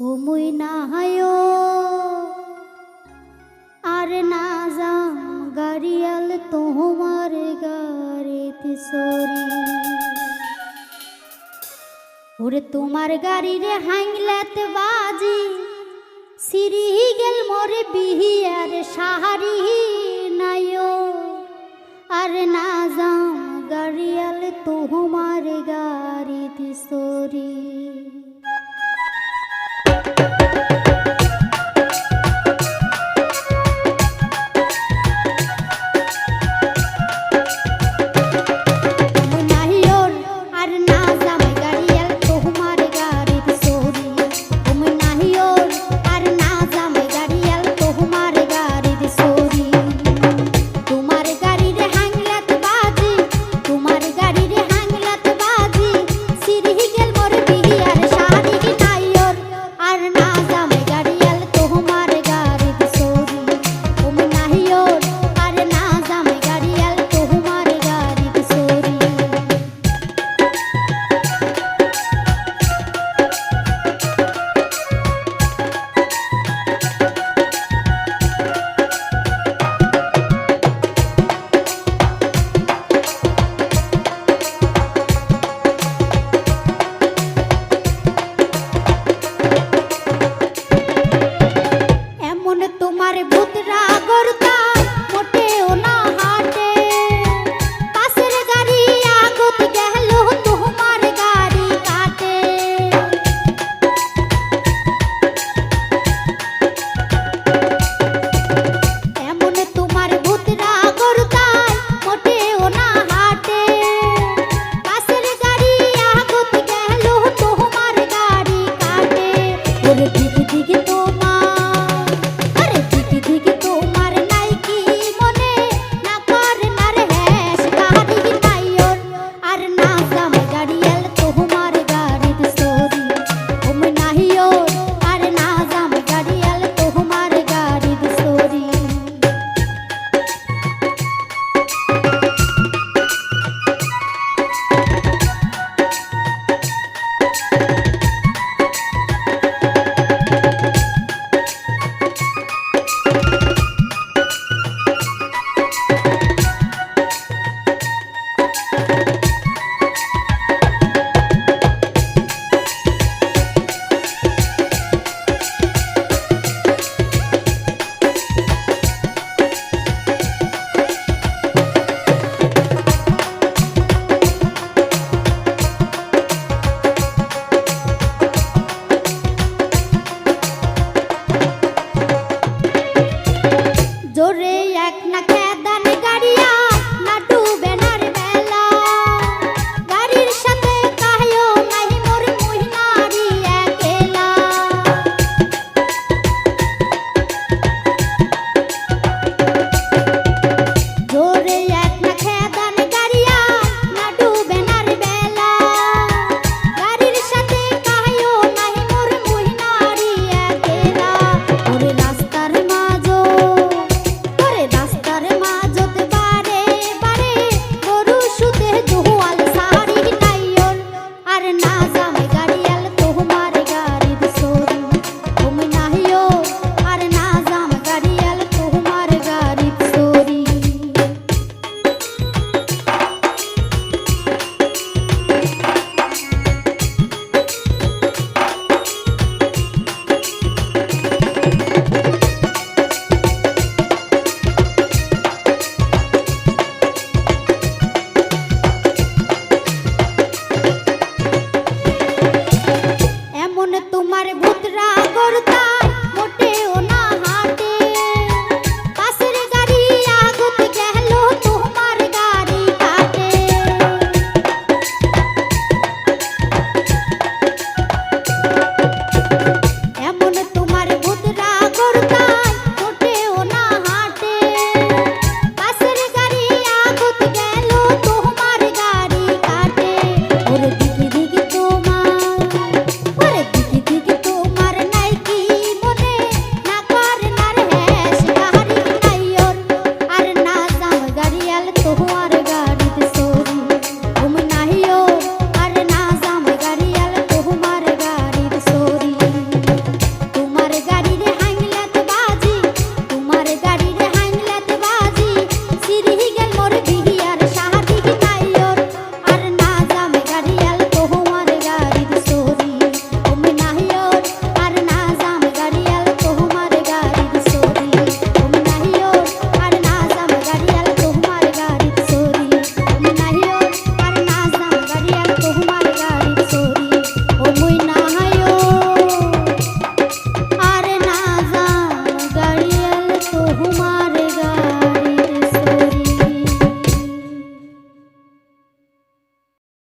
ও মুই না হায় আর না যাম গাড়িয়াল তোমার গাড়িতে সরি। ওরে তোমার গাড়ি রে হাইংলাতে বাজি সিরি গেল মোরে বিহিয়ার সাহারি নাইও। আর না যাম গাড়িয়াল তোমার গাড়িতে সরি। আমার ভূতরা করত